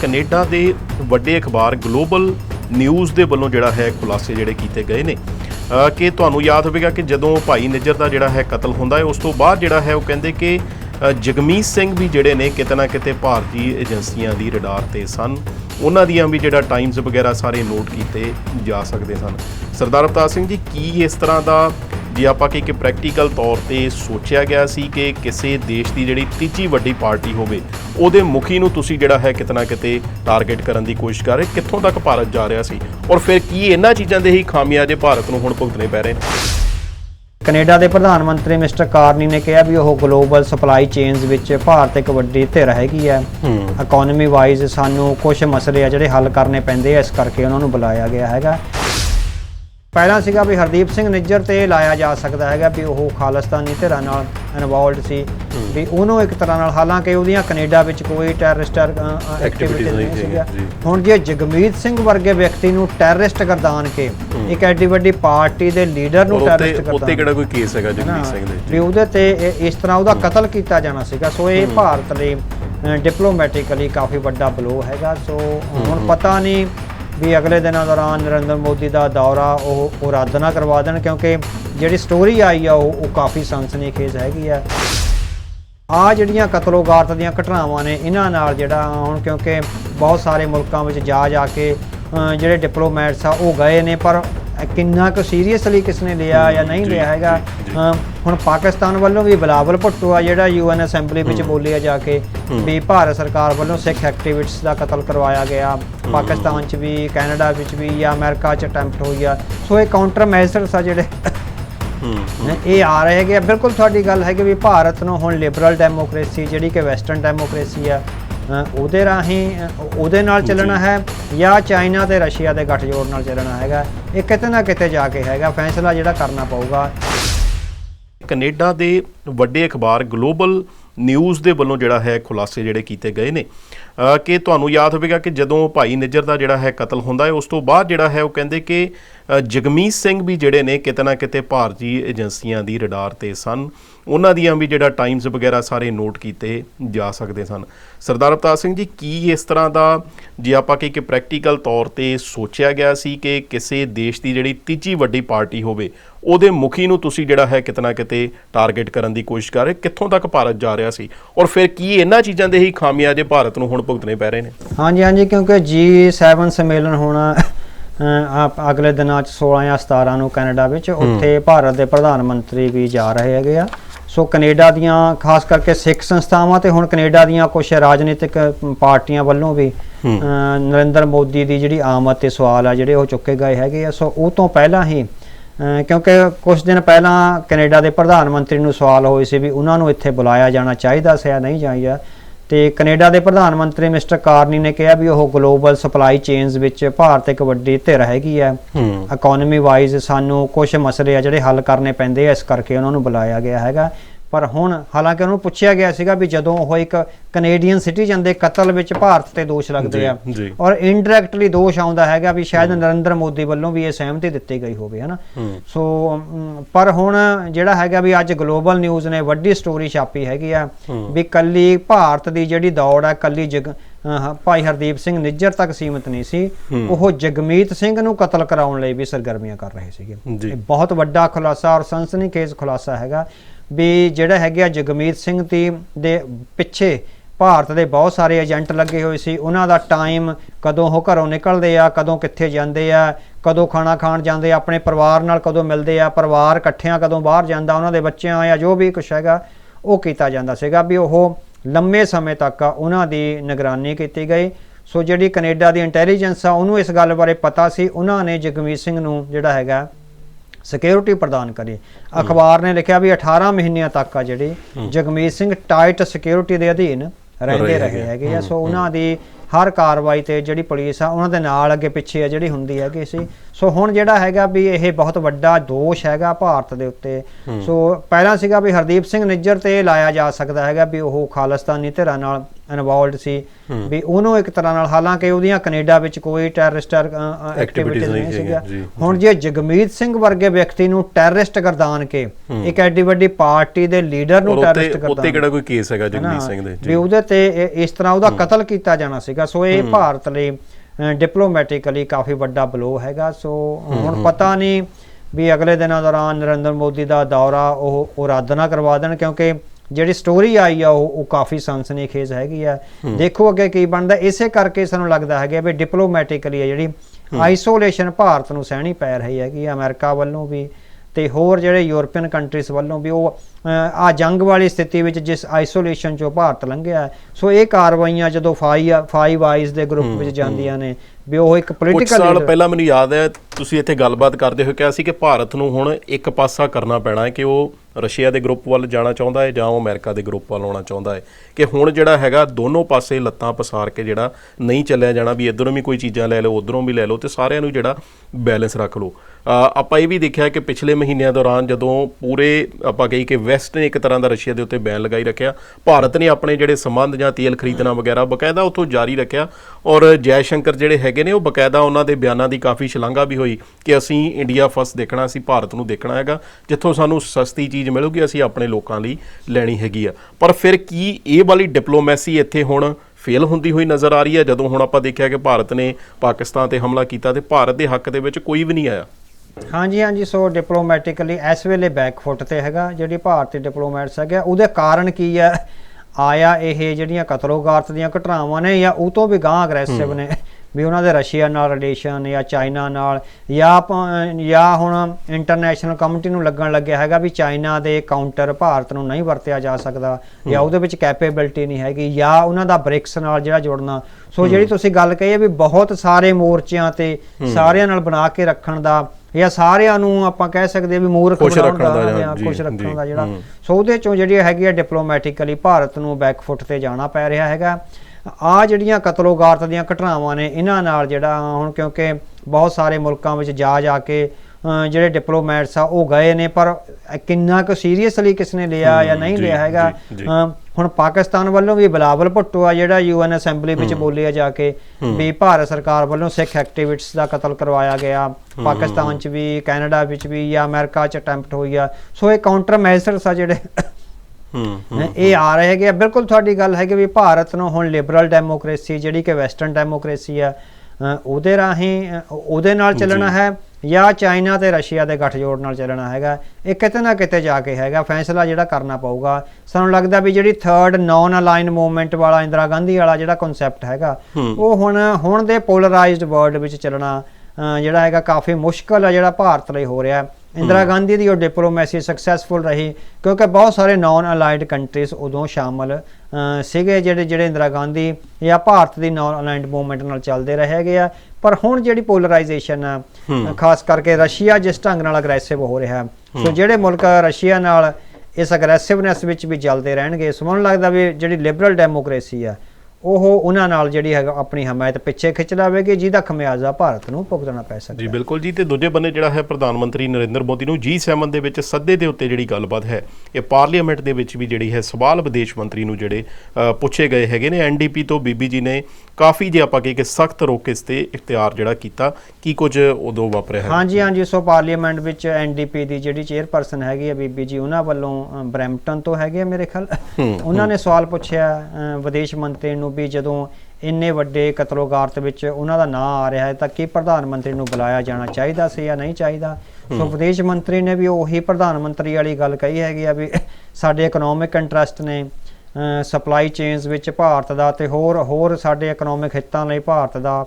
Canada ਦੇ ਵੱਡੇ ਅਖਬਾਰ ਗਲੋਬਲ ਨਿਊਜ਼ ਦੇ ਵੱਲੋਂ ਜਿਹੜਾ ਹੈ ਖੁਲਾਸੇ ਜਿਹੜੇ ਕੀਤੇ ਗਏ ਨੇ। ਕਿ ਤੁਹਾਨੂੰ ਯਾਦ ਹੋਵੇਗਾ ਕਿ ਜਦੋਂ ਭਾਈ ਨਿੱਜਰ ਦਾ ਜਿਹੜਾ ਹੈ ਕਤਲ ਹੁੰਦਾ ਹੈ, ਉਸ ਤੋਂ ਬਾਅਦ ਜਿਹੜਾ ਹੈ ਉਹ ਕਹਿੰਦੇ ਕਿ ਜਗਮੀਤ ਸਿੰਘ ਵੀ ਜਿਹੜੇ ਨੇ ਕਿਤੇ ਨਾ ਕਿਤੇ ਭਾਰਤੀ ਏਜੰਸੀਆਂ ਦੀ ਰਡਾਰ ਤੇ ਸਨ। ਉਹਨਾਂ ਦੀਆਂ ਵੀ ਜਿਹੜਾ ਟਾਈਮਸ ਵਗੈਰਾ ਸਾਰੇ ਨੋਟ ਕੀਤੇ ਜਾ ਸਕਦੇ ਸਨ। ਸਰਦਾਰ ਅਵਤਾਰ ਸਿੰਘ ਜੀ, ਕੀ ਇਸ ਤਰ੍ਹਾਂ ਦਾ ਜੇ ਆਪਾਂ ਕਿ ਕਿ ਪ੍ਰੈਕਟੀਕਲ ਤੌਰ ਤੇ ਸੋਚਿਆ ਗਿਆ ਸੀ ਕਿ ਕਿਸੇ ਦੇਸ਼ ਦੀ ਜਿਹੜੀ ਤੀਜੀ ਵੱਡੀ ਪਾਰਟੀ ਹੋਵੇ ਉਹਦੇ ਮੁਖੀ ਨੂੰ ਤੁਸੀਂ ਜਿਹੜਾ ਹੈ ਕਿਤਨਾ ਕਿਤੇ ਟਾਰਗੇਟ ਕਰਨ ਦੀ ਕੋਸ਼ਿਸ਼ ਕਰ ਰਹੇ ਕਿੱਥੋਂ ਤੱਕ ਭਾਰਤ ਜਾ ਰਿਹਾ ਸੀ? ਔਰ ਫਿਰ ਕੀ ਇਹਨਾਂ ਚੀਜ਼ਾਂ ਦੇ ਹੀ ਖਾਮਿਆਜੇ ਭਾਰਤ ਨੂੰ ਹੁਣ ਭੁਗਤਣੇ ਪੈ ਰਹੇ ਨੇ? ਕੈਨੇਡਾ ਦੇ ਪ੍ਰਧਾਨ ਮੰਤਰੀ ਮਿਸਟਰ ਕਾਰਨੀ ਨੇ ਕਿਹਾ ਵੀ ਉਹ ਗਲੋਬਲ ਸਪਲਾਈ ਚੇਨਸ ਵਿੱਚ ਭਾਰਤ ਇੱਕ ਵੱਡੀ ਧਿਰ ਹੈਗੀ ਹੂੰ। ਇਕਨੋਮੀ ਵਾਈਜ਼ ਸਾਨੂੰ ਕੁਝ ਮਸਲੇ ਆ ਜਿਹੜੇ ਹੱਲ ਕਰਨੇ ਪੈਂਦੇ ਆ ਇਸ ਕਰਕੇ ਉਹਨਾਂ ਨੂੰ ਬੁਲਾਇਆ ਗਿਆ ਹੈਗਾ। ਪਹਿਲਾਂ ਸੀਗਾ ਵੀ ਹਰਦੀਪ ਸਿੰਘ ਨਿੱਜਰ ਤੇ ਲਾਇਆ ਜਾ ਸਕਦਾ ਹੈਗਾ ਵੀ ਉਹ ਖਾਲਿਸਤਾਨੀ ਧਿਰਾਂ ਨਾਲ ਇਨਵੋਲਡ ਸੀ ਵੀ ਉਹਨੂੰ ਇੱਕ ਤਰ੍ਹਾਂ ਨਾਲ ਹਾਲਾਂਕਿ ਉਹਦੀਆਂ ਕੈਨੇਡਾ ਵਿੱਚ ਕੋਈ ਟੈਰਰਿਸਟ ਐਕਟੀਵਿਟੀ ਨਹੀਂ ਸੀ। ਹੁਣ ਜੇ ਜਗਮੀਤ ਸਿੰਘ ਵਰਗੇ ਵਿਅਕਤੀ ਨੂੰ ਟੈਰਰਿਸਟ ਗਰਦਾਨ ਕੇ ਇੱਕ ਐਡੀ ਵੱਡੀ ਪਾਰਟੀ ਦੇ ਲੀਡਰ ਨੂੰ ਉੱਤੇ ਟੈਰਰਿਸਟ ਉੱਤੇ ਗਰਦਾਨ ਕਿਹੜਾ ਕੋਈ ਕੇਸ ਹੈਗਾ ਜਗਮੀਤ ਸਿੰਘ ਦੇ ਵੀ ਉਹਦੇ ਤੇ ਇਸ ਤਰ੍ਹਾਂ ਉਹਦਾ ਕਤਲ ਕੀਤਾ ਜਾਣਾ ਸੀਗਾ। ਸੋ ਇਹ ਭਾਰਤ ਲਈ ਡਿਪਲੋਮੈਟਿਕਲੀ ਕਾਫੀ ਵੱਡਾ ਬਲੋ ਹੈਗਾ। ਸੋ ਹੁਣ ਪਤਾ ਨਹੀਂ ਵੀ ਅਗਲੇ ਦਿਨਾਂ ਦੌਰਾਨ ਨਰਿੰਦਰ ਮੋਦੀ ਦਾ ਦੌਰਾ ਉਹ ਉਹ ਰੱਦ ਨਾ ਕਰਵਾ ਦੇਣ ਕਿਉਂਕਿ ਜਿਹੜੀ ਸਟੋਰੀ ਆਈ ਆ ਉਹ ਉਹ ਕਾਫੀ ਸਨਸਨੀਖੇਜ਼ ਹੈਗੀ ਆ। ਆ ਜਿਹੜੀਆਂ ਕਤਲੋਗਾਰਤ ਦੀਆਂ ਘਟਨਾਵਾਂ ਨੇ ਇਹਨਾਂ ਨਾਲ ਜਿਹੜਾ ਹੁਣ ਕਿਉਂਕਿ ਬਹੁਤ ਸਾਰੇ ਮੁਲਕਾਂ ਵਿੱਚ ਜਾ ਜਾ ਕੇ ਜਿਹੜੇ ਡਿਪਲੋਮੈਟਸ ਆ ਉਹ ਗਏ ਨੇ ਪਰ ਕਿੰਨਾ ਕੁ ਸੀਰੀਅਸਲੀ ਕਿਸ ਨੇ ਲਿਆ ਜਾਂ ਨਹੀਂ ਲਿਆ ਹੈਗਾ ਹੁਣ ਪਾਕਿਸਤਾਨ ਵੱਲੋਂ ਵੀ ਬਲਾਵਲ ਭੁੱਟੋ ਆ ਜਿਹੜਾ ਯੂਐਨ ਅਸੈਂਬਲੀ ਵਿੱਚ ਬੋਲਿਆ ਜਾ ਕੇ ਵੀ ਭਾਰਤ ਸਰਕਾਰ ਵੱਲੋਂ ਸਿੱਖ ਐਕਟਿਵਿਸਟਸ ਦਾ ਕਤਲ ਕਰਵਾਇਆ ਗਿਆ। ਪਾਕਿਸਤਾਨ 'ਚ ਵੀ ਕੈਨੇਡਾ ਵਿੱਚ ਵੀ ਜਾਂ ਅਮਰੀਕਾ 'ਚ ਅਟੈਂਪਟ ਹੋਈ ਆ। ਸੋ ਇਹ ਕਾਊਂਟਰ ਮੈਜ਼ਰਸ ਆ ਜਿਹੜੇ ਇਹ ਆ ਰਹੇ ਹੈਗੇ। ਬਿਲਕੁਲ ਤੁਹਾਡੀ ਗੱਲ ਹੈ ਕਿ ਵੀ ਭਾਰਤ ਨੂੰ ਹੁਣ ਲਿਬਰਲ ਡੈਮੋਕ੍ਰੇਸੀ ਜਿਹੜੀ ਕਿ ਵੈਸਟਰਨ ਡੈਮੋਕ੍ਰੇਸੀ ਆ ਉਹਦੇ ਰਾਹੀਂ ਉਹਦੇ ਨਾਲ ਚੱਲਣਾ ਹੈ ਜਾਂ ਚਾਈਨਾ ਤੇ ਰਸ਼ੀਆ ਦੇ ਗੱਠਜੋੜ ਨਾਲ ਚੱਲਣਾ ਹੈਗਾ। ਇਹ ਕਿਤੇ ਨਾ ਕਿਤੇ ਜਾ ਕੇ ਹੈਗਾ। ਫੈਸਲਾ ਜਿਹੜਾ ਕਰਨਾ ਪਊਗਾ। ਕੈਨੇਡਾ ਦੇ ਵੱਡੇ ਅਖਬਾਰ ਗਲੋਬਲ ਨਿਊਜ਼ ਦੇ ਵੱਲੋਂ ਜਿਹੜਾ ਹੈ ਖੁਲਾਸੇ ਜਿਹੜੇ ਕੀਤੇ ਗਏ ਨੇ। ਕਿ ਤੁਹਾਨੂੰ ਯਾਦ ਹੋਵੇਗਾ ਕਿ ਜਦੋਂ ਭਾਈ ਨਿੱਜਰ ਦਾ ਜਿਹੜਾ ਹੈ ਕਤਲ ਹੁੰਦਾ ਹੈ, ਉਸ ਤੋਂ ਬਾਅਦ ਜਿਹੜਾ ਹੈ ਉਹ ਕਹਿੰਦੇ ਕਿ ਜਗਮੀਤ ਸਿੰਘ ਵੀ ਜਿਹੜੇ ਨੇ ਕਿਤੇ ਨਾ ਕਿਤੇ ਭਾਰਤੀ ਏਜੰਸੀਆਂ ਦੀ ਰਡਾਰ ਤੇ ਸਨ। ਉਹਨਾਂ ਦੀਆਂ ਵੀ ਜਿਹੜਾ ਟਾਈਮਸ ਵਗੈਰਾ ਸਾਰੇ ਨੋਟ ਕੀਤੇ ਜਾ ਸਕਦੇ ਸਨ। ਸਰਦਾਰ ਅਵਤਾਰ ਸਿੰਘ ਜੀ ਕੀ ਇਸ ਤਰ੍ਹਾਂ ਦਾ ਜੇ ਆਪਾਂ ਕਿ ਕਿ ਪ੍ਰੈਕਟੀਕਲ ਤੌਰ ਤੇ ਸੋਚਿਆ ਗਿਆ ਸੀ ਕਿ ਕਿਸੇ ਦੇਸ਼ ਦੀ ਜਿਹੜੀ ਤੀਜੀ ਵੱਡੀ ਪਾਰਟੀ ਹੋਵੇ ਉਹਦੇ ਮੁਖੀ ਨੂੰ ਤੁਸੀਂ ਜਿਹੜਾ ਹੈ ਕਿਤਨਾ ਕਿਤੇ ਟਾਰਗੇਟ ਕਰਨ ਦੀ ਕੋਸ਼ਿਸ਼ ਕਰ ਰਹੇ ਕਿੱਥੋਂ ਤੱਕ ਭਾਰਤ ਜਾ ਰਿਹਾ ਸੀ? ਔਰ ਫਿਰ ਕੀ ਇਹਨਾਂ ਚੀਜ਼ਾਂ ਦੇ ਹੀ ਖਾਮਿਆਜੇ ਭਾਰਤ ਨੂੰ ਹੁਣ ਭੁਗਤਣੇ ਪੈ ਰਹੇ ਨੇ? ਹਾਂਜੀ ਹਾਂਜੀ ਕਿਉਂਕਿ G7 ਸੰਮੇਲਨ ਹੋਣਾ ਆਪ- ਅਗਲੇ ਦਿਨਾਂ ਚ 16 ਜਾਂ 17 ਨੂੰ ਕੈਨੇਡਾ ਵਿੱਚ ਉੱਥੇ ਭਾਰਤ ਦੇ ਪ੍ਰਧਾਨ ਮੰਤਰੀ ਵੀ ਜਾ ਰਹੇ ਹੈਗੇ ਆ। ਸੋ ਕੈਨੇਡਾ ਦੀਆਂ ਖਾਸ ਕਰਕੇ ਸਿੱਖ ਸੰਸਥਾਵਾਂ ਤੇ ਹੁਣ ਕੈਨੇਡਾ ਦੀਆਂ ਕੁਝ ਰਾਜਨੀਤਿਕ ਪਾਰਟੀਆਂ ਵੱਲੋਂ ਵੀ ਨਰਿੰਦਰ ਮੋਦੀ ਦੀ ਜਿਹੜੀ ਆਮਦ ਤੇ ਸਵਾਲ ਆ ਜਿਹੜੇ ਉਹ ਚੁੱਕੇ ਗਏ ਹੈਗੇ ਆ। ਸੋ ਉਹ ਤੋਂ ਪਹਿਲਾਂ ਹੀ ਕਿਉਂਕਿ ਕੁਝ ਦਿਨ ਪਹਿਲਾਂ ਕੈਨੇਡਾ ਦੇ ਪ੍ਰਧਾਨ ਮੰਤਰੀ ਨੂੰ ਸਵਾਲ ਹੋਏ ਸੀ ਵੀ ਉਹਨਾਂ ਨੂੰ ਇੱਥੇ ਬੁਲਾਇਆ ਜਾਣਾ ਚਾਹੀਦਾ ਸੀ ਜਾਂ ਨਹੀਂ ਚਾਹੀਦਾ। ਤੇ ਕੈਨੇਡਾ ਦੇ ਪ੍ਰਧਾਨ ਮੰਤਰੀ ਮਿਸਟਰ ਕਾਰਨੀ ਨੇ ਕਿਹਾ ਵੀ ਉਹ ਗਲੋਬਲ ਸਪਲਾਈ ਚੇਨਸ ਵਿੱਚ ਭਾਰਤ ਇੱਕ ਵੱਡੀ ਧਿਰ ਹੈਗੀ ਹੈ। ਇਕਨੋਮੀ ਵਾਈਜ਼ ਸਾਨੂੰ ਕੁਝ ਮਸਲੇ ਆ ਜਿਹੜੇ ਹੱਲ ਕਰਨੇ ਪੈਂਦੇ ਆ ਇਸ ਕਰਕੇ ਉਹਨਾਂ ਨੂੰ ਬੁਲਾਇਆ ਗਿਆ ਹੈਗਾ। ਪਰ ਹੁਣ ਹਾਲਾਂਕਿ ਉਹਨੂੰ ਪੁੱਛਿਆ ਗਿਆ ਸੀਗਾ ਵੀ ਜਦੋਂ ਉਹ ਇੱਕ ਕੈਨੇਡੀਅਨ ਸਿਟੀਜ਼ਨ ਦੇ ਕਤਲ ਵਿੱਚ ਭਾਰਤ ਤੇ ਦੋਸ਼ ਲੱਗਦੇ ਆ। ਔਰ ਇਨਡਾਇਰੈਕਟਲੀ ਦੋਸ਼ ਆਉਂਦਾ ਹੈਗਾ ਵੀ ਸ਼ਾਇਦ ਨਰਿੰਦਰ ਮੋਦੀ ਵੱਲੋਂ ਵੀ ਇਹ ਸਹਿਮਤੀ ਦਿੱਤੀ ਗਈ ਹੋਵੇ ਹਨਾ। ਸੋ ਪਰ ਹੁਣ ਜਿਹੜਾ ਹੈਗਾ ਵੀ ਅੱਜ ਗਲੋਬਲ ਨਿਊਜ਼ ਨੇ ਵੱਡੀ ਸਟੋਰੀ ਛਾਪੀ ਹੈਗੀ ਆ ਵੀ ਕੱਲੀ ਭਾਰਤ ਦੀ ਜਿਹੜੀ ਦੌੜ ਆ ਕੱਲੀ ਜਗ ਭਾਈ ਹਰਦੀਪ ਸਿੰਘ ਨਿੱਜਰ ਤੱਕ ਸੀਮਿਤ ਨਹੀਂ ਸੀ। ਉਹ ਜਗਮੀਤ ਸਿੰਘ ਨੂੰ ਕਤਲ ਕਰਾਉਣ ਲਈ ਵੀ ਸਰਗਰਮੀਆਂ ਕਰ ਰਹੇ ਸੀਗੇ। ਇਹ ਬਹੁਤ ਵੱਡਾ ਖੁਲਾਸਾ ਔਰ ਸਨਸਨੀਖੇਜ਼ ਖੁਲਾਸਾ ਹੈਗਾ। ਵੀ ਜਿਹੜਾ ਹੈਗੇ ਆ ਜਗਮੀਤ ਸਿੰਘ ਦੀ ਦੇ ਪਿੱਛੇ ਭਾਰਤ ਦੇ ਬਹੁਤ ਸਾਰੇ ਏਜੰਟ ਲੱਗੇ ਹੋਏ ਸੀ। ਉਹਨਾਂ ਦਾ ਟਾਈਮ ਕਦੋਂ ਉਹ ਘਰੋਂ ਨਿਕਲਦੇ ਆ, ਕਦੋਂ ਕਿੱਥੇ ਜਾਂਦੇ ਆ, ਕਦੋਂ ਖਾਣਾ ਖਾਣ ਜਾਂਦੇ ਆ, ਆਪਣੇ ਪਰਿਵਾਰ ਨਾਲ ਕਦੋਂ ਮਿਲਦੇ ਆ, ਪਰਿਵਾਰ ਇਕੱਠਿਆਂ ਕਦੋਂ ਬਾਹਰ ਜਾਂਦਾ, ਉਹਨਾਂ ਦੇ ਬੱਚਿਆਂ ਜਾਂ ਜੋ ਵੀ ਕੁਛ ਹੈਗਾ, ਉਹ ਕੀਤਾ ਜਾਂਦਾ ਸੀਗਾ ਵੀ ਉਹ ਲੰਮੇ ਸਮੇਂ ਤੱਕ ਉਹਨਾਂ ਦੀ ਨਿਗਰਾਨੀ ਕੀਤੀ ਗਈ। ਸੋ ਜਿਹੜੀ ਕੈਨੇਡਾ ਦੀ ਇੰਟੈਲੀਜੈਂਸ ਆ, ਉਹਨੂੰ ਇਸ ਗੱਲ ਬਾਰੇ ਪਤਾ ਸੀ। ਉਹਨਾਂ ਨੇ ਜਗਮੀਤ ਸਿੰਘ ਨੂੰ ਜਿਹੜਾ ਹੈਗਾ ਸਿਕਿਉਰਿਟੀ ਪ੍ਰਦਾਨ ਕਰੀ। ਅਖਬਾਰ ਨੇ ਲਿਖਿਆ ਵੀ 18 ਮਹੀਨਿਆਂ ਤੱਕ ਆ ਜਿਹੜੀ ਜਗਮੀਤ ਸਿੰਘ ਟਾਈਟ ਸਿਕਿਉਰਿਟੀ ਦੇ ਅਧੀਨ ਰਹਿੰਦੇ ਰਹੇ ਹੈਗੇ ਆ। ਸੋ ਉਹਨਾਂ ਦੀ ਹਰ ਕਾਰਵਾਈ ਤੇ ਜਿਹੜੀ ਪੁਲਿਸ ਆ ਉਹਨਾਂ ਦੇ ਨਾਲ ਅੱਗੇ ਪਿੱਛੇ ਆ ਜਿਹੜੀ ਹੁੰਦੀ ਹੈਗੀ ਸੀ। ਸੋ ਹੁਣ ਜਿਹੜਾ ਹੈਗਾ ਵੀ ਇਹ ਬਹੁਤ ਵੱਡਾ ਦੋਸ਼ ਹੈਗਾ ਭਾਰਤ ਦੇ ਉੱਤੇ। ਸੋ ਪਹਿਲਾਂ ਸੀਗਾ ਵੀ ਹਰਦੀਪ ਸਿੰਘ ਨਿੱਜਰ ਤੇ ਲਾਇਆ ਜਾ ਸਕਦਾ ਹੈਗਾ ਵੀ ਉਹ ਖਾਲਿਸਤਾਨੀ ਧਿਰਾਂ ਨਾਲ ਇਨਵੋਲਡ ਸੀ। ਵੀ ਉਹਨੂੰ ਇੱਕ ਤਰ੍ਹਾਂ ਨਾਲ ਹਾਲਾਂਕਿ ਉਹਦੀਆਂ ਕੈਨੇਡਾ ਵਿੱਚ ਕੋਈ ਟੈਰਰਿਸਟ ਐਕਟੀਵਿਟੀਜ਼ ਨਹੀਂ ਹੈਗੀਆਂ, ਸੀਗਾ ਜੀ, ਹੁਣ ਜੇ ਜਗਮੀਤ ਸਿੰਘ ਵਰਗੇ ਵਿਅਕਤੀ ਨੂੰ ਟੈਰਰਿਸਟ ਗਰਦਾਨ ਕੇ ਇੱਕ ਐਡੀ ਵੱਡੀ ਪਾਰਟੀ ਦੇ ਲੀਡਰ ਨੂੰ ਉੱਤੇ ਟੈਰਰਿਸਟ ਉੱਤੇ ਗਰਦਾਨ। ਕਿਹੜਾ ਕੋਈ ਕੇਸ ਹੈਗਾ ਜਗਮੀਤ ਸਿੰਘ ਦੇ? ਵੀ ਉਹਦੇ ਤੇ ਇਸ ਤਰ੍ਹਾਂ ਉਹਦਾ ਕਤਲ ਕੀਤਾ ਜਾਣਾ ਸੀਗਾ। ਸੋ ਇਹ ਭਾਰਤ ਲਈ ਡਿਪਲੋਮੈਟਿਕਲੀ ਕਾਫੀ ਵੱਡਾ ਬਲੋ ਹੈਗਾ। ਸੋ ਹੁਣ ਪਤਾ ਨਹੀਂ ਵੀ ਅਗਲੇ ਦਿਨਾਂ ਦੌਰਾਨ ਨਰਿੰਦਰ ਮੋਦੀ ਦਾ ਦੌਰਾ ਉਹ ਉਹ ਰੱਦ ਨਾ ਕਰਵਾ ਦੇਣ ਕਿਉਂਕਿ ਜਿਹੜੀ ਸਟੋਰੀ ਆਈ ਆ ਉਹ ਉਹ ਕਾਫੀ ਸਨਸਨੀਖੇਜ਼ ਹੈਗੀ ਆ। ਦੇਖੋ ਅੱਗੇ ਕੀ ਬਣਦਾ ਇਸੇ ਕਰਕੇ ਸਾਨੂੰ ਲੱਗਦਾ ਹੈਗਾ ਵੀ ਡਿਪਲੋਮੈਟਿਕਲੀ ਆ ਜਿਹੜੀ ਆਈਸੋਲੇਸ਼ਨ ਭਾਰਤ ਨੂੰ ਸਹਿਣੀ ਪੈ ਰਹੀ ਹੈਗੀ ਅਮਰੀਕਾ ਵੱਲੋਂ ਵੀ ਤੇ ਹੋਰ ਜਿਹੜੇ ਯੂਰਪੀਅਨ ਕੰਟਰੀਜ਼ ਵੱਲੋਂ ਵੀ ਉਹ ਆ ਜੰਗ ਵਾਲੀ ਸਥਿਤੀ ਵਿੱਚ ਜਿਸ ਆਈਸੋਲੇਸ਼ਨ ਚੋਂ ਭਾਰਤ ਲੰਘਿਆ ਸੋ ਇਹ ਕਾਰਵਾਈਆਂ ਜਦੋਂ ਫਾਈ ਫਾਈਵ ਆਈਜ਼ ਦੇ ਗਰੁੱਪ ਵਿੱਚ ਜਾਂਦੀਆਂ ਨੇ ਵੀ ਉਹ ਇੱਕ ਕੁਝ ਪੋਲੀਟੀਕਲ ਸਾਲ ਪਹਿਲਾਂ ਮੈਨੂੰ ਯਾਦ ਹੈ ਤੁਸੀਂ ਇੱਥੇ ਗੱਲਬਾਤ ਕਰਦੇ ਹੋਏ ਕਿਹਾ ਸੀ ਕਿ ਭਾਰਤ ਨੂੰ ਹੁਣ ਇੱਕ ਪਾਸਾ ਕਰਨਾ ਪੈਣਾ ਹੈ ਕਿ ਉਹ ਰਸ਼ੀਆ ਦੇ ਗਰੁੱਪ ਵੱਲ ਜਾਣਾ ਚਾਹੁੰਦਾ ਹੈ ਜਾਂ ਉਹ ਅਮਰੀਕਾ ਦੇ ਗਰੁੱਪ ਵੱਲ ਆਉਣਾ ਚਾਹੁੰਦਾ ਹੈ? ਕਿ ਹੁਣ ਜਿਹੜਾ ਹੈਗਾ, ਦੋਨੋਂ ਪਾਸੇ ਲੱਤਾਂ ਪਸਾਰ ਕੇ ਜਿਹੜਾ ਨਹੀਂ ਚੱਲਿਆ ਜਾਣਾ, ਵੀ ਇਧਰੋਂ ਵੀ ਕੋਈ ਚੀਜ਼ਾਂ ਲੈ ਲਓ, ਉਧਰੋਂ ਵੀ ਲੈ ਲਓ, ਤੇ ਸਾਰਿਆਂ ਨੂੰ ਜਿਹੜਾ ਬੈਲੈਂਸ ਰੱਖ ਲਓ। ਆਪਾਂ ਇਹ ਵੀ ਦੇਖਿਆ ਕਿ ਪਿਛਲੇ ਮਹੀਨਿਆਂ ਦੌਰਾਨ ਜਦੋਂ ਪੂਰੇ ਆਪਾਂ ਕਹੀ ਕਿ ਵੈਸਟ ਨੇ ਇੱਕ ਤਰ੍ਹਾਂ ਦਾ ਰਸ਼ੀਆ ਦੇ ਉੱਤੇ ਬੈਨ ਲਗਾਈ ਰੱਖਿਆ, ਭਾਰਤ ਨੇ ਆਪਣੇ ਜਿਹੜੇ ਸੰਬੰਧ ਜਾਂ ਤੇਲ ਖਰੀਦਣਾ ਵਗੈਰਾ, ਬਕਾਇਦਾ ਉੱਥੋਂ ਜਾਰੀ ਰੱਖਿਆ। ਔਰ ਜੈ ਸ਼ੰਕਰ ਜਿਹੜੇ ਹੈਗੇ ਨੇ, ਉਹ ਬਕਾਇਦਾ ਉਹਨਾਂ ਦੇ ਬਿਆਨਾਂ ਦੀ ਕਾਫੀ ਸ਼ਲਾਘਾ ਵੀ ਹੋਈ ਕਿ ਅਸੀਂ ਇੰਡੀਆ ਫਸਟ ਦੇਖਣਾ, ਅਸੀਂ ਭਾਰਤ ਨੂੰ ਦੇਖਣਾ ਹੈਗਾ, ਜਿੱਥੋਂ ਸਾਨੂੰ ਸਸਤੀ ਚੀਜ਼ ਮਿਲੂਗੀ ਅਸੀਂ ਆਪਣੇ ਲੋਕਾਂ ਲਈ ਲੈਣੀ ਹੈਗੀ ਆ। ਪਰ ਫਿਰ ਕੀ ਇਹ ਵਾਲੀ ਡਿਪਲੋਮੈਸੀ ਇੱਥੇ ਹੁਣ ਫੇਲ ਹੁੰਦੀ ਹੋਈ ਨਜ਼ਰ ਆ ਰਹੀ ਹੈ? ਜਦੋਂ ਹੁਣ ਆਪਾਂ ਦੇਖਿਆ ਕਿ ਭਾਰਤ ਨੇ ਪਾਕਿਸਤਾਨ ਤੇ ਹਮਲਾ ਕੀਤਾ ਤੇ ਭਾਰਤ ਦੇ ਹੱਕ ਦੇ ਵਿੱਚ ਕੋਈ ਵੀ ਨਹੀਂ ਆਇਆ। ਹਾਂਜੀ ਹਾਂਜੀ ਸੋ ਡਿਪਲੋਮੈਟਿਕਲੀ ਇਸ ਵੇਲੇ ਬੈਕਫੁੱਟ ਤੇ ਹੈਗਾ। ਜਿਹੜੀ ਭਾਰਤੀ ਡਿਪਲੋਮੈਟਸ ਹੈਗਾ ਉਹਦੇ ਕਾਰਨ ਕੀ ਹੈ? ਆਇਆ ਇਹ ਜਿਹੜੀਆਂ ਕਤਲੋਗਾਰਤ ਦੀਆਂ ਘਟਨਾਵਾਂ ਨੇ ਜਾਂ ਉਹ ਤੋਂ ਵੀ ਗਾਂ ਅਗਰੈਸਿਵ ਨੇ? ਵੀ ਉਹਨਾਂ ਦੇ ਰਸ਼ੀਆ ਨਾਲ ਰਿਲੇਸ਼ਨ ਜਾਂ ਚਾਈਨਾ ਨਾਲ ਜਾਂ ਜਾਂ ਹੁਣ ਇੰਟਰਨੈਸ਼ਨਲ ਕਮਿਊਨਿਟੀ ਨੂੰ ਲੱਗਣ ਲੱਗਿਆ ਹੈਗਾ ਵੀ ਚਾਈਨਾ ਦੇ ਕਾਊਂਟਰ ਭਾਰਤ ਨੂੰ ਨਹੀਂ ਵਰਤਿਆ ਜਾ ਸਕਦਾ ਜਾਂ ਉਹਦੇ ਵਿੱਚ ਕੈਪੇਬਿਲਿਟੀ ਨਹੀਂ ਹੈਗੀ ਜਾਂ ਉਹਨਾਂ ਦਾ ਬ੍ਰਿਕਸ ਨਾਲ ਜਿਹੜਾ ਜੁੜਨਾ। ਸੋ ਜਿਹੜੀ ਤੁਸੀਂ ਗੱਲ ਕਹੀ ਹੈ ਵੀ ਬਹੁਤ ਸਾਰੇ ਮੋਰਚਿਆਂ ਤੇ ਸਾਰਿਆਂ ਨਾਲ ਬਣਾ ਕੇ ਰੱਖਣ ਦਾ ਜਾਂ ਸਾਰਿਆਂ ਨੂੰ ਆਪਾਂ ਕਹਿ ਸਕਦੇ ਹਾਂ ਵੀ ਮੂਰਖ ਬਣਾਉਣ ਦਾ ਜਾਂ ਖੁਸ਼ ਰੱਖਣ ਦਾ ਜਿਹੜਾ। ਸੋ ਉਹਦੇ ਚੋਂ ਜਿਹੜੀ ਹੈਗੀ ਆ ਡਿਪਲੋਮੈਟਿਕਲੀ ਭਾਰਤ ਨੂੰ ਬੈਕਫੁੱਟ ਤੇ ਜਾਣਾ ਪੈ ਰਿਹਾ ਹੈਗਾ। ਆ ਜਿਹੜੀਆਂ ਕਤਲੋਗਾਰਤ ਦੀਆਂ ਘਟਨਾਵਾਂ ਨੇ ਇਹਨਾਂ ਨਾਲ ਜਿਹੜਾ ਹੁਣ ਕਿਉਂਕਿ ਬਹੁਤ ਸਾਰੇ ਮੁਲਕਾਂ ਵਿੱਚ ਜਾ ਜਾ ਕੇ ਜਿਹੜੇ ਡਿਪਲੋਮੈਟਸ ਆ ਉਹ ਗਏ ਨੇ ਪਰ ਕਿੰਨਾ ਕੁ ਸੀਰੀਅਸਲੀ ਕਿਸਨੇ ਲਿਆ ਜਾਂ ਨਹੀਂ ਲਿਆ ਹੈਗਾ ਹੁਣ ਪਾਕਿਸਤਾਨ ਵੱਲੋਂ ਵੀ ਬਲਾਵਲ ਭੁੱਟੋ ਆ ਜਿਹੜਾ ਯੂਐਨ ਅਸੈਂਬਲੀ ਵਿੱਚ ਬੋਲਿਆ ਜਾ ਕੇ ਵੀ ਭਾਰਤ ਸਰਕਾਰ ਵੱਲੋਂ ਸਿੱਖ ਐਕਟਿਵਿਸਟਸ ਦਾ ਕਤਲ ਕਰਵਾਇਆ ਗਿਆ ਪਾਕਿਸਤਾਨ 'ਚ ਵੀ ਕੈਨੇਡਾ ਵਿੱਚ ਵੀ ਜਾਂ ਅਮਰੀਕਾ 'ਚ ਅਟੈਂਪਟ ਹੋਈ ਆ। ਸੋ ਇਹ ਕਾਊਂਟਰ ਮੈਜ਼ਰਸ ਆ ਜਿਹੜੇ ਇਹ ਆ ਰਹੇ ਹੈਗੇ। ਬਿਲਕੁਲ ਤੁਹਾਡੀ ਗੱਲ ਹੈ ਕਿ ਵੀ ਭਾਰਤ ਨੂੰ ਹੁਣ ਲਿਬਰਲ ਡੈਮੋਕ੍ਰੇਸੀ ਜਿਹੜੀ ਕਿ ਵੈਸਟਰਨ ਡੈਮੋਕ੍ਰੇਸੀ ਆ ਉਹਦੇ ਰਾਹੀਂ ਉਹਦੇ ਨਾਲ ਚੱਲਣਾ ਹੈ ਜਾਂ ਚਾਈਨਾ ਤੇ ਰਸ਼ੀਆ ਦੇ ਗੱਠਜੋੜ ਨਾਲ ਚੱਲਣਾ ਹੈਗਾ। ਇਹ ਕਿਤੇ ਨਾ ਕਿਤੇ ਜਾ ਕੇ ਹੈਗਾ। ਫੈਸਲਾ ਜਿਹੜਾ ਕਰਨਾ ਪਊਗਾ। ਸਾਨੂੰ ਲੱਗਦਾ ਵੀ ਜਿਹੜੀ ਥਰਡ ਨਾਨ ਅਲਾਈਨ ਮੂਵਮੈਂਟ ਵਾਲਾ ਇੰਦਰਾ ਗਾਂਧੀ ਵਾਲਾ ਜਿਹੜਾ ਕਨਸੈਪਟ ਹੈਗਾ ਉਹ ਹੁਣ ਹੁਣ ਦੇ ਪੋਲਰਾਈਜ਼ਡ ਵਰਲਡ ਵਿੱਚ ਚੱਲਣਾ ਜਿਹੜਾ ਹੈਗਾ ਕਾਫੀ ਮੁਸ਼ਕਲ ਆ ਜਿਹੜਾ ਭਾਰਤ ਲਈ ਹੋ ਰਿਹਾ। ਹੈ ਇੰਦਰਾ ਗਾਂਧੀ ਦੀ ਉਹ ਡਿਪਲੋਮੈਸੀ ਸਕਸੈਸਫੁਲ ਰਹੀ ਕਿਉਂਕਿ ਬਹੁਤ ਸਾਰੇ ਨਾਨ ਅਲਾਈਡ ਕੰਟਰੀਜ਼ ਉਦੋਂ ਸ਼ਾਮਲ ਸੀਗੇ ਜਿਹੜੇ ਜਿਹੜੇ ਇੰਦਰਾ ਗਾਂਧੀ ਜਾਂ ਭਾਰਤ ਦੀ ਨਾਨ ਅਲਾਈਡ ਮੂਵਮੈਂਟ ਨਾਲ ਚੱਲਦੇ ਰਹੇ ਹੈਗੇ ਆ। ਪਰ ਹੁਣ ਜਿਹੜੀ ਪੋਲਰਾਈਜੇਸ਼ਨ ਆ ਖਾਸ ਕਰਕੇ ਰਸ਼ੀਆ ਜਿਸ ਢੰਗ ਨਾਲ ਅਗਰੈਸਿਵ ਹੋ ਰਿਹਾ ਸੋ ਜਿਹੜੇ ਮੁਲਕ ਰਸ਼ੀਆ ਨਾਲ ਇਸ ਅਗਰੈਸਿਵਨੈਸ ਵਿੱਚ ਵੀ ਚੱਲਦੇ ਰਹਿਣਗੇ ਸੋ ਮੈਨੂੰ ਲੱਗਦਾ ਵੀ ਜਿਹੜੀ ਲਿਬਰਲ ਡੈਮੋਕ੍ਰੇਸੀ ਆ ਉਹ ਉਹਨਾਂ ਨਾਲ ਜਿਹੜੀ ਹੈਗਾ ਆਪਣੀ ਹਮਾਇਤ ਪਿੱਛੇ ਖਿੱਚ ਲਾਵੇਗੀ ਜਿਹਦਾ ਖਮਿਆਜ਼ਾ ਭਾਰਤ ਨੂੰ ਭੁਗਤਣਾ ਪੈ ਸਕਦਾ ਜੀ ਬਿਲਕੁਲ ਜੀ। ਤੇ ਦੂਜੇ ਬੰਨੇ ਜਿਹੜਾ ਹੈ ਪ੍ਰਧਾਨ ਮੰਤਰੀ ਨਰਿੰਦਰ ਮੋਦੀ ਨੂੰ G7 ਦੇ ਵਿੱਚ ਸੱਦੇ ਦੇ ਉੱਤੇ ਜਿਹੜੀ ਗੱਲਬਾਤ ਹੈ ਇਹ ਪਾਰਲੀਮੈਂਟ ਦੇ ਵਿੱਚ ਵੀ ਜਿਹੜੀ ਹੈ ਸਵਾਲ ਵਿਦੇਸ਼ ਮੰਤਰੀ ਨੂੰ ਜਿਹੜੇ ਪੁੱਛੇ ਗਏ ਹੈਗੇ ਨੇ। ਐਨਡੀਪੀ ਤੋਂ ਬੀਬੀ ਜੀ ਨੇ ਕਾਫੀ ਜੇ ਆਪਾਂ ਕਹੀਏ ਕਿ ਸਖਤ ਰੋਕ ਇਸ ਤੇ ਇਖਤਿਆਰ ਜਿਹੜਾ ਕੀਤਾ ਕੀ ਕੁਝ ਉਦੋਂ ਵਾਪਰਿਆ ਹੈ? ਹਾਂਜੀ ਹਾਂਜੀ। ਸੋ ਪਾਰਲੀਮੈਂਟ ਵਿੱਚ ਐਨਡੀਪੀ ਦੀ ਜਿਹੜੀ ਚੇਅਰਪਰਸਨ ਹੈਗੀ ਆ ਬੀਬੀ ਜੀ ਉਹਨਾਂ ਵੱਲੋਂ ਬਰੈਂਪਟਨ ਤੋਂ ਹੈਗੇ ਮੇਰੇ ਖਿਆਲ। ਉਹਨਾਂ ਨੇ ਸਵਾਲ ਪੁੱਛਿਆ ਵਿਦੇਸ਼ ਮੰਤਰੀ ਨੂੰ ਵੀ ਜਦੋਂ ਇੰਨੇ ਵੱਡੇ ਕਤਲੋਗਾਰਤ ਵਿੱਚ ਉਹਨਾਂ ਦਾ ਨਾਂ ਆ ਰਿਹਾ ਹੈ ਤਾਂ ਕੀ ਪ੍ਰਧਾਨ ਮੰਤਰੀ ਨੂੰ ਬੁਲਾਇਆ ਜਾਣਾ ਚਾਹੀਦਾ ਸੀ ਜਾਂ ਨਹੀਂ ਚਾਹੀਦਾ? ਸੋ ਵਿਦੇਸ਼ ਮੰਤਰੀ ਨੇ ਵੀ ਉਹੀ ਪ੍ਰਧਾਨ ਮੰਤਰੀ ਵਾਲੀ ਗੱਲ ਕਹੀ ਹੈਗੀ ਆ ਵੀ ਸਾਡੇ ਇਕਨੋਮਿਕ ਇੰਟਰਸਟ ਨੇ ਸਪਲਾਈ ਚੇਨਸ ਵਿੱਚ ਭਾਰਤ ਦਾ ਤੇ ਹੋਰ ਹੋਰ ਸਾਡੇ ਇਕਨੋਮਿਕ ਹਿੱਤਾਂ ਲਈ ਭਾਰਤ ਦਾ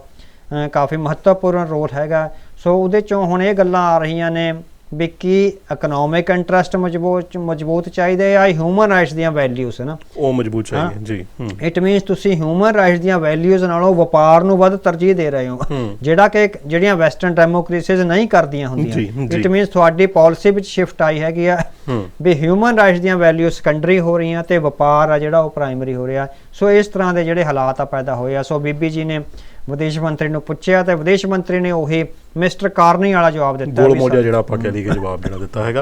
ਕਾਫੀ ਮਹੱਤਵਪੂਰਨ ਰੋਲ ਹੈਗਾ। ਸੋ ਉਹਦੇ ਚੋਂ ਹੁਣ ਇਹ ਗੱਲਾਂ ਆ ਰਹੀਆਂ ਨੇ ਵੀ ਕੀ ਇਕਨੋਮਿਕ ਇੰਟਰਸਟ ਮਜ਼ਬੂਤ ਮਜ਼ਬੂਤ ਚਾਹੀਦੇ ਆ ਹਿਊਮਨ ਰਾਈਟਸ ਦੀਆਂ ਵੈਲਿਊਜ਼ ਹੈ ਨਾ? ਉਹ ਮਜ਼ਬੂਤ ਚਾਹੀਏ ਜੀ ਇਟ ਮੀਨਸ ਤੁਸੀਂ ਹਿਊਮਨ ਰਾਈਟਸ ਦੀਆਂ ਵੈਲਿਊਜ਼ ਨਾਲੋਂ ਵਪਾਰ ਨੂੰ ਵੱਧ ਤਰਜੀਹ ਦੇ ਰਹੇ ਹੋ। ਜਿਹੜਾ ਕਿ ਜਿਹੜੀਆਂ ਵੈਸਟਰਨ ਡੈਮੋਕ੍ਰੇਸੀਜ਼ ਨਹੀਂ ਕਰਦੀਆਂ ਹੁੰਦੀਆਂ। ਇਟ ਮੀਨਸ ਤੁਹਾਡੀ ਪਾਲਿਸੀ ਵਿੱਚ ਸ਼ਿਫਟ ਆਈ ਹੈਗੀ ਆ। ਵੀ ਹਿਊਮਨ ਰਾਈਟਸ ਦੀਆਂ ਵੈਲਿਊ ਸੈਕੰਡਰੀ ਹੋ ਰਹੀਆਂ ਤੇ ਵਪਾਰ ਆ ਜਿਹੜਾ ਉਹ ਪ੍ਰਾਇਮਰੀ ਹੋ ਰਿਹਾ। ਸੋ ਇਸ ਤਰ੍ਹਾਂ ਦੇ ਜਿਹੜੇ ਹਾਲਾਤ ਆ ਪੈਦਾ ਹੋਏ ਆ। ਸੋ ਬੀਬੀ ਜੀ ਨੇ ਵਿਦੇਸ਼ ਮੰਤਰੀ ਨੂੰ ਪੁੱਛਿਆ ਤੇ ਵਿਦੇਸ਼ ਮੰਤਰੀ ਨੇ ਉਹੀ ਮਿਸਟਰ ਕਾਰਨੀ ਵਾਲਾ ਜਵਾਬ ਦਿੱਤਾ ਗੋਲ ਮੋਜਾ ਜਿਹੜਾ ਆਪਾਂ ਕਹਿ ਲਈਏ ਜਵਾਬ ਜਿਹੜਾ ਦਿੱਤਾ ਹੈਗਾ।